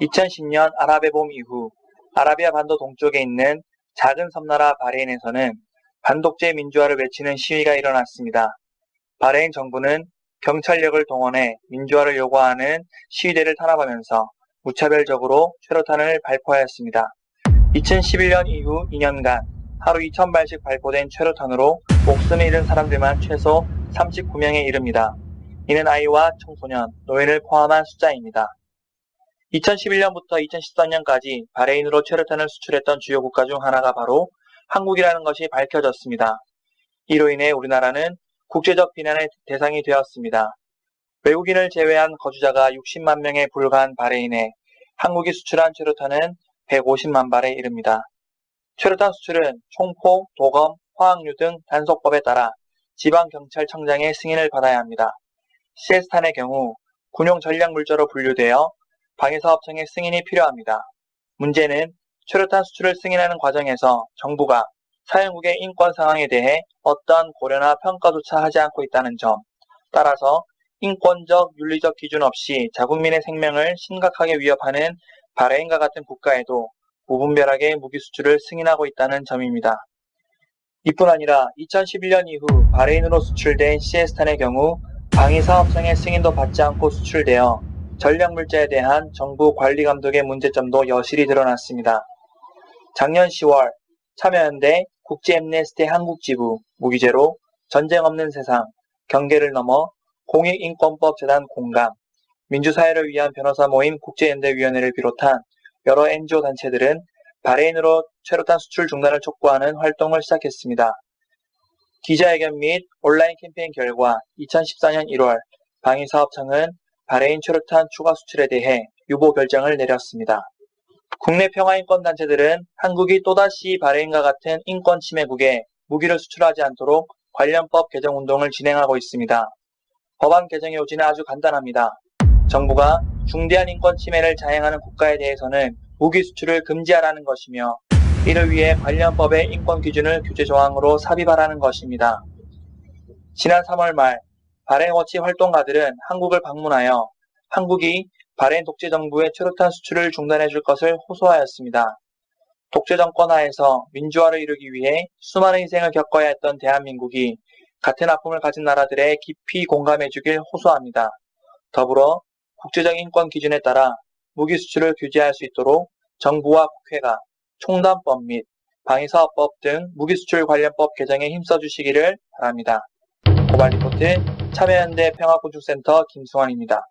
2010년 아랍의 봄 이후 아라비아 반도 동쪽에 있는 작은 섬나라 바레인에서는 반독재 민주화를 외치는 시위가 일어났습니다. 바레인 정부는 경찰력을 동원해 민주화를 요구하는 시위대를 탄압하면서 무차별적으로 최루탄을 발포하였습니다. 2011년 이후 2년간 하루 2,000발씩 발포된 최루탄으로 목숨을 잃은 사람들만 최소 39명에 이릅니다. 이는 아이와 청소년, 노인을 포함한 숫자입니다. 2011년부터 2014년까지 바레인으로 최루탄을 수출했던 주요 국가 중 하나가 바로 한국이라는 것이 밝혀졌습니다. 이로 인해 우리나라는 국제적 비난의 대상이 되었습니다. 외국인을 제외한 거주자가 60만 명에 불과한 바레인에 한국이 수출한 최루탄은 150만 발에 이릅니다. 최루탄 수출은 총포, 도검, 화학류 등 단속법에 따라 지방경찰청장의 승인을 받아야 합니다. 시에스탄의 경우 군용 전략물자로 분류되어 방위사업청의 승인이 필요합니다. 문제는 최루탄 수출을 승인하는 과정에서 정부가 사용국의 인권 상황에 대해 어떠한 고려나 평가조차 하지 않고 있다는 점, 따라서 인권적, 윤리적 기준 없이 자국민의 생명을 심각하게 위협하는 바레인과 같은 국가에도 무분별하게 무기 수출을 승인하고 있다는 점입니다. 이뿐 아니라 2011년 이후 바레인으로 수출된 시에스탄의 경우 방위사업청의 승인도 받지 않고 수출되어 전략물자에 대한 정부 관리 감독의 문제점도 여실히 드러났습니다. 작년 10월 참여연대 국제엠네스티 한국지부 무기제로 전쟁 없는 세상 경계를 넘어 공익인권법 재단 공감 민주사회를 위한 변호사 모임 국제연대위원회를 비롯한 여러 NGO 단체들은 바레인으로 최루탄 수출 중단을 촉구하는 활동을 시작했습니다. 기자회견 및 온라인 캠페인 결과 2014년 1월 방위사업청은 바레인 최루탄 추가 수출에 대해 유보 결정을 내렸습니다. 국내 평화인권 단체들은 한국이 또다시 바레인과 같은 인권 침해국에 무기를 수출하지 않도록 관련법 개정 운동을 진행하고 있습니다. 법안 개정의 요지는 아주 간단합니다. 정부가 중대한 인권 침해를 자행하는 국가에 대해서는 무기 수출을 금지하라는 것이며 이를 위해 관련 법의 인권 기준을 규제 조항으로 삽입하라는 것입니다. 지난 3월 말 바레인워치 활동가들은 한국을 방문하여 한국이 바레인 독재 정부의 최루탄 수출을 중단해 줄 것을 호소하였습니다. 독재 정권 하에서 민주화를 이루기 위해 수많은 희생을 겪어야 했던 대한민국이 같은 아픔을 가진 나라들에 깊이 공감해 주길 호소합니다. 더불어 국제적 인권 기준에 따라 무기 수출을 규제할 수 있도록 정부와 국회가 총단법 및 방위사업법 등 무기 수출 관련법 개정에 힘써 주시기를 바랍니다. 고발 리포트 참여연대 평화구축센터 김승환입니다.